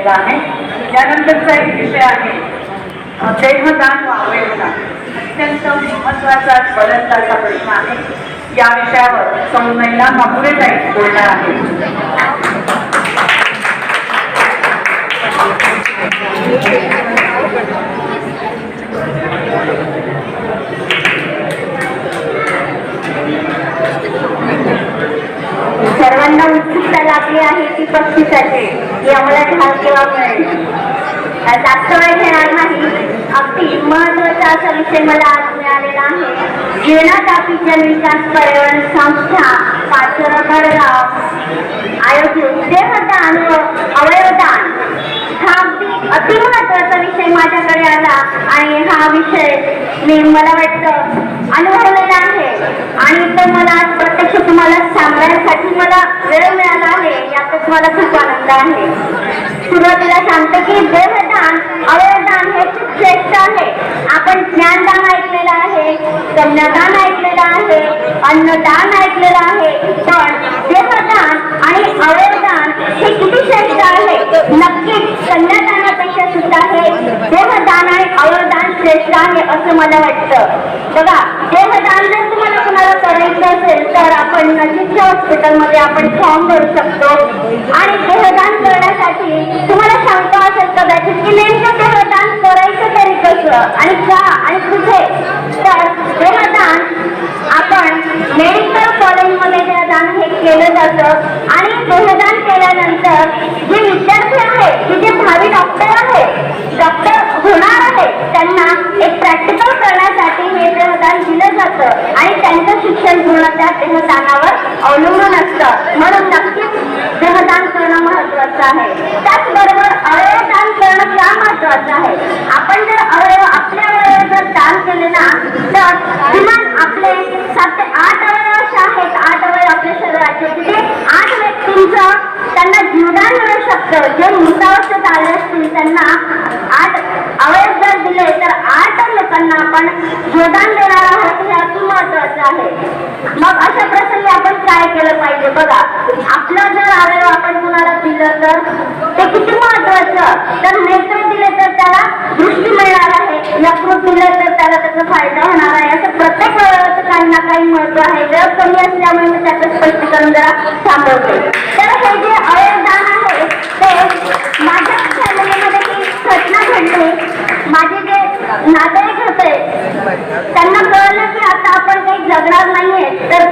केलेला आहे. त्यानंतरचा एक विषय आहे. देहदान व अत्यंत महत्त्वाचा बदलताचा प्रश्न आहे. या विषयावर महिला मंगुळेच ताई बोलणार आहे सर्वांना आहे ती ढाल मिळेल? जास्त वेळ घेणार नाही. अगदी महत्त्वाचा असा विषय मला आज मिळालेला आहे. जीवनात आपली जनविकास पर्यावरण संस्था पाचोरा आयोजित देहदान व अवयवदान. हा अगदी अतिमहत्वाचा विषय माझ्याकडे आला आणि हा विषय मी मला वाटतं अनुभवलेला आहे. आणि तो मला आज प्रत्यक्ष तुम्हाला सांगण्यासाठी मला वेळ मिळाला आहे यातच मला खूप आनंद आहे. सुरुवातीला सांगतो की देहदान अवयदान हे खूप श्रेष्ठ आहे. आपण ज्ञानदान ऐकलेलं आहे कन्यादान ऐकलेलं आहे अन्नदान ऐकलेलं आहे. पण देहदान आणि अवयदान हे किती श्रेष्ठ आहे नक्कीच कन्यादानापेक्षा सुद्धा हे देहदान आणि अवयदान श्रेष्ठ आहे असं मला वाटतं. बघा देह जर तुम्हाला कुणाला करायचं असेल तर आपण हॉस्पिटलमध्ये आपण फॉर्म भरू शकतो. आणि देहदान करण्यासाठी तुम्हाला सांगतो असेल कदाचित की नेमकं देहदान करायचं तरी कसं? आणि का आणि कुठे तर देहदान आपण मेडिकल कॉलेजमध्ये देहदान हे केलं जातं आणि देहदान केल्यानंतर जे विद्यार्थी आहेत की जे भावी डॉक्टर आहेत डॉक्टर होणार आहेत त्यांना एक प्रॅक्टिकल करण्यासाठी हे देहदान दिलं जातं आणि त्यांचं शिक्षण पूर्ण त्या देहदानावर अवलंबून असतं म्हणून देहदान करणं महत्वाचं आहे. त्याचबरोबर अवयवदान करणं का महत्वाचं आहे. आपण जर अवयव आपले अवयव जर दान केले ना तर किमान आपले सात ते आठ अवयव असे आहेत. आठ अवयव आपल्या शरीराचे तिथे आठ व्यक्तींचं त्यांना जीवदान मिळू शकतं. जे मृतावस्थेत आले असतील त्यांना आठ अवयव जर दिले तर आठ लोकांना आपण जीवदान देणार आहोत हे अति महत्वाचं आहे मग अशा प्रसंगी आपण काय केलं पाहिजे बघा आपलं जर आरोग्य आपण कुणाला दिलं तर ते किती महत्वाचं तर नेत्र दिले तर त्याला दृष्टी मिळणार आहे. यकृत दिलं तर त्याला त्याचा फायदा होणार आहे. असं प्रत्येक वेळेचं काही ना काही महत्त्व आहे. जर कमी असल्यामुळे मी त्याचं स्पष्टीकरण जरा थांबवते. तर हे जे अवयवदान आहे ते माझ्या फॅमिलीमध्ये ही घटना घडली. माझे जे नातेवाईक होते त्यांना कळलं की आता आपण काही जगणार नाहीये. तर